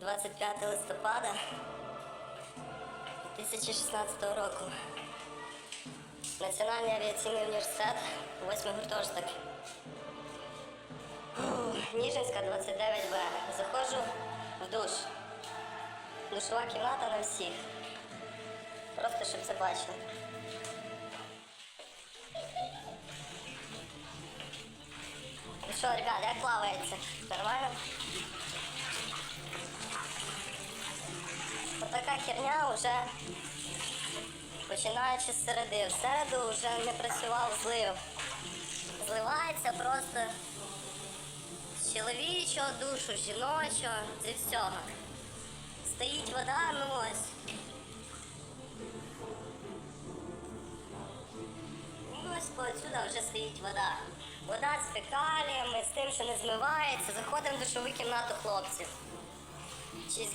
25 листопада 2016 року. Національний авіаційний університет, 8 гуртожиток. Ніжинська 29Б. Заходжу в душ. Душова кімната на всіх. Просто щоб це бачили. Ну що, ребят, як плавається? Нормально? Отака херня вже починаючи з середи. В середу вже не працював злив. Зливається просто з чоловічого душу, жіночого, зі всього. Стоїть вода, ну ось. Ну ось отсюда вже стоїть вода. Вода з фекаліями, з тим, що не змивається. Заходимо в душову кімнату хлопців. Чи з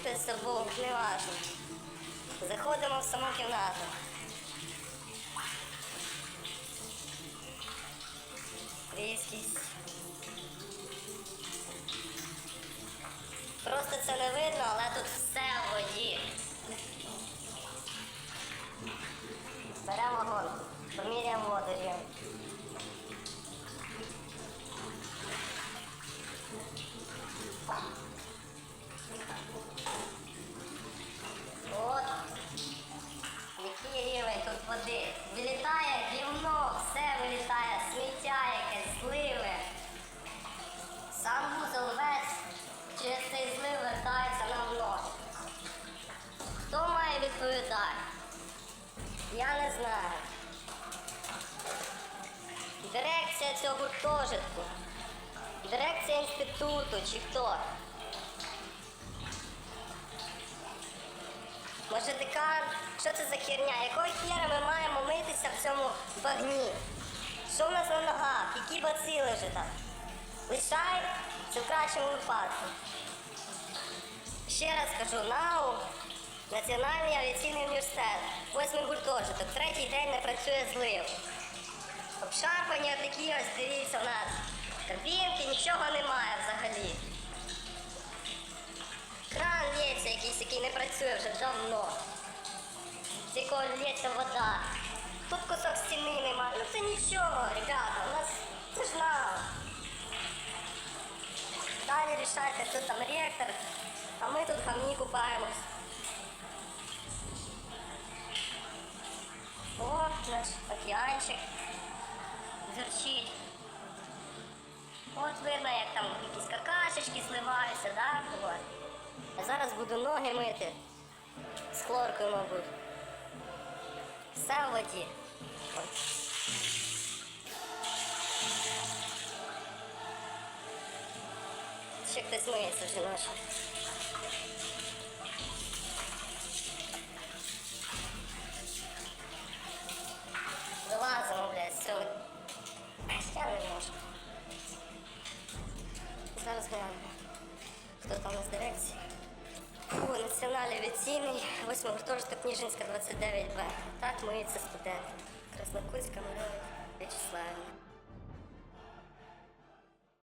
хтось забув, не важно. Заходимо в саму кімнату. Різкість. Просто це не видно, але не знаю. Дирекція цього гуртожитку. Дирекція інституту чи хто? Може декан? Що це за херня? Якого хера ми маємо митися в цьому багні? Що в нас на ногах? Які бацили вже там? Лишай, це в кращому випадку. Ще раз кажу, НАУ, Національний авіаційний університет, восьмий гуртожиток, третій день не працює злив. Обшарпані такі ось, дивіться, у нас кабінки, нічого немає взагалі. Кран лється якийсь, який не працює вже давно. З якого лється вода. Тут кусок стіни немає. Ну це нічого, ребята, у нас це ж НАУ. Далі рішайте, хто там ректор, а ми тут в гамні купаємось. О, наш океанчик зерчить. От видно, як там якісь какашечки сливаються, да? От. А зараз буду ноги мити. З хлоркою, мабуть. Все в воді. От. Ще хтось миється вже ночі. Хто там у нас дирекції? Фу, національний авіаційний, 8 гуртожиток Ніжинська 29Б. Так це студент. Краснокутська Марина В'ячеславівна.